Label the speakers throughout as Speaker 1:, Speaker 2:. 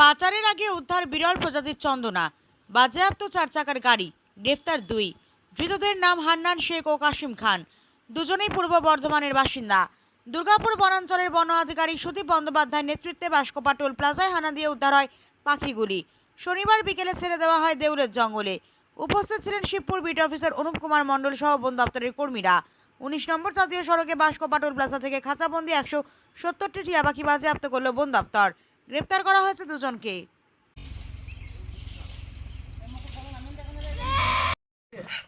Speaker 1: পাচারের আগে উদ্ধার বিরল প্রজাতির চন্দনা। বাজেয়াপ্ত চার চাকার গাড়ি গ্রেফতার দুই। ধৃতদের নাম হান্নান শেখ ও কাশিম খান। দুজনেই পূর্ব বর্ধমানের বাসিন্দা। দুর্গাপুর বনাঞ্চলের বন আধিকারিক সুদীপ বন্দ্যোপাধ্যায়ের নেতৃত্বে বাসকোপা টোল প্লাজায় হানা দিয়ে উদ্ধার হয় পাখিগুলি। শনিবার বিকেলে ছেড়ে দেওয়া হয় দেউলের জঙ্গলে। উপস্থিত ছিলেন শিবপুর বিট অফিসার অনুপ কুমার মণ্ডল সহ বন দপ্তরের কর্মীরা। উনিশ নম্বর জাতীয় সড়কে বাসকোপা টোল প্লাজা থেকে খাঁচাবন্দি একশো সত্তরটি টিয়া পাখি বাজেয়াপ্ত করল বন দপ্তর। গ্রেপ্তার করা হয়েছে দুজনকে।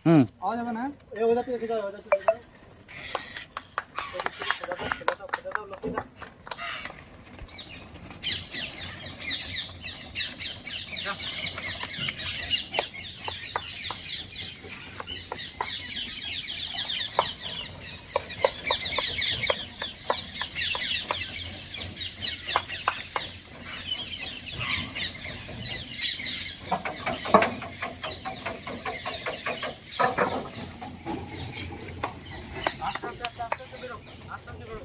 Speaker 2: হুম।
Speaker 3: আওয়া যাবে না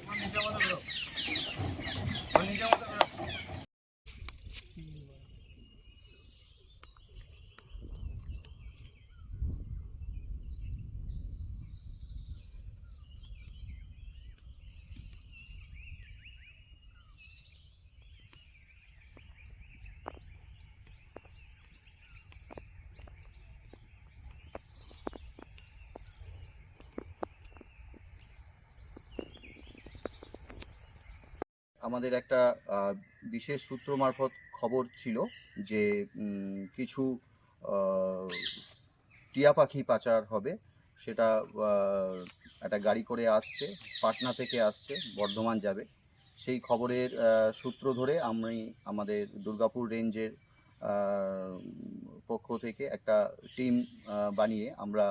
Speaker 2: আমাদের একটা বিশেষ সূত্র মারফত খবর ছিল যে কিছু টিয়া পাখি পাচার হবে। সেটা একটা গাড়ি করে আসছে, পাটনা থেকে আসছে, বর্ধমান যাবে। সেই খবরের সূত্র ধরে আমি আমাদের দুর্গাপুর রেঞ্জের পক্ষ থেকে একটা টিম বানিয়ে আমরা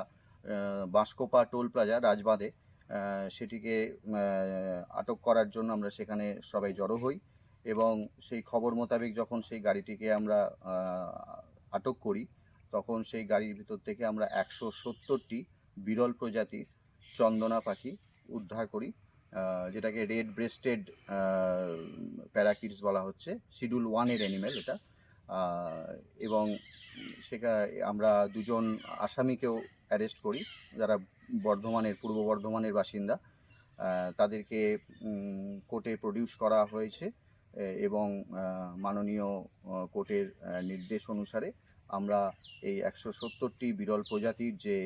Speaker 2: বাঁশকোপা টোল প্লাজা রাজবাঁধে সেটিকে আটক করার জন্য আমরা সেখানে সবাই জড়ো হই এবং সেই খবর মোতাবেক যখন সেই গাড়িটিকে আমরা আটক করি, তখন সেই গাড়ির ভিতর থেকে আমরা একশো সত্তরটি বিরল প্রজাতির চন্দনা পাখি উদ্ধার করি যেটাকে রেড ব্রেস্টেড প্যারাকিটস বলা হচ্ছে শিডিউল ওয়ানের অ্যানিমেল এটা এবং সেটা আমরা দুজন আসামিকেও অ্যারেস্ট করি, যারা বর্ধমানের, পূর্ব বর্ধমানের বাসিন্দা। তাদেরকে কোর্টে প্রডিউস করা হয়েছে এবং মাননীয় কোর্টের নির্দেশ অনুসারে আমরা এই একশো সত্তরটি বিরল প্রজাতির যে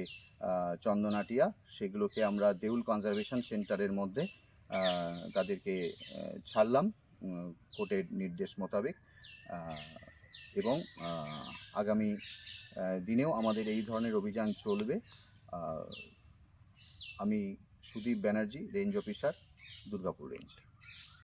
Speaker 2: চন্দনাটিয়া, সেগুলোকে আমরা দেউল কনজারভেশন সেন্টারের মধ্যে তাদেরকে ছাড়লাম কোর্টের নির্দেশ মোতাবেক। এবং আগামী দিনেও আমাদের এই ধরনের অভিযান চলবে। আমি Sudip Banerjee, range officer, Durgapur range.